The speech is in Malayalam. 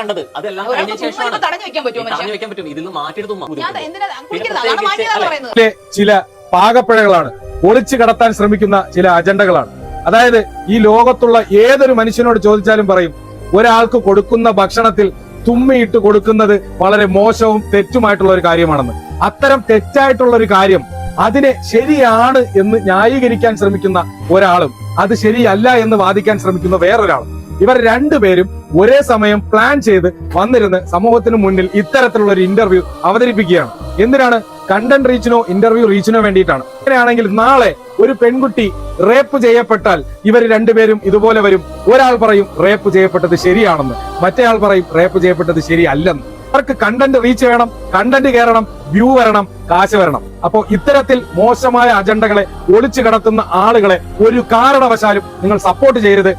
കണ്ടത്. അതെല്ലാം കഴിഞ്ഞ ശേഷമാണ്. തടഞ്ഞു വെക്കാൻ പറ്റും ഇതിൽ നിന്ന് മാറ്റിയെടുത്തും ചില പാകപ്പിഴകളാണ് ഒളിച്ചു കടത്താൻ ശ്രമിക്കുന്ന ചില അജണ്ടകളാണ്. അതായത് ഈ ലോകത്തുള്ള ഏതൊരു മനുഷ്യനോട് ചോദിച്ചാലും പറയും ഒരാൾക്ക് കൊടുക്കുന്ന ഭക്ഷണത്തിൽ തുമ്മിയിട്ട് കൊടുക്കുന്നത് വളരെ മോശവും തെറ്റുമായിട്ടുള്ള ഒരു കാര്യമാണെന്ന്. അത്തരം തെറ്റായിട്ടുള്ള ഒരു കാര്യം അതിനെ ശരിയാണ് എന്ന് ന്യായീകരിക്കാൻ ശ്രമിക്കുന്ന ഒരാളും അത് ശരിയല്ല എന്ന് വാദിക്കാൻ ശ്രമിക്കുന്ന വേറൊരാളും. ഇവർ രണ്ടുപേരും ഒരേ സമയം പ്ലാൻ ചെയ്ത് വന്നിരുന്ന് സമൂഹത്തിന് മുന്നിൽ ഇത്തരത്തിലുള്ള ഒരു ഇന്റർവ്യൂ അവതരിപ്പിക്കുകയാണ്. എന്തിനാണ്? കണ്ടന്റ് റീച്ചിനോ ഇന്റർവ്യൂ റീച്ചിനോ വേണ്ടിയിട്ടാണ്. അങ്ങനെയാണെങ്കിൽ നാളെ ഒരു പെൺകുട്ടി റേപ്പ് ചെയ്യപ്പെട്ടാൽ ഇവർ രണ്ടുപേരും ഇതുപോലെ വരും. ഒരാൾ പറയും റേപ്പ് ചെയ്യപ്പെട്ടത് ശരിയാണെന്ന്. മറ്റേയാൾ പറയും റേപ്പ് ചെയ്യപ്പെട്ടത് ശരിയല്ലെന്ന്. അവർക്ക് കണ്ടന്റ് റീച്ച് വേണം കണ്ടന്റ് കയറണം വ്യൂ വരണം കാശ് വരണം. അപ്പോ ഇത്തരത്തിൽ മോശമായ അജണ്ടകളെ ഒളിച്ചു കടത്തുന്ന ആളുകളെ ഒരു കാരണവശാലും നിങ്ങൾ സപ്പോർട്ട് ചെയ്യരുത്.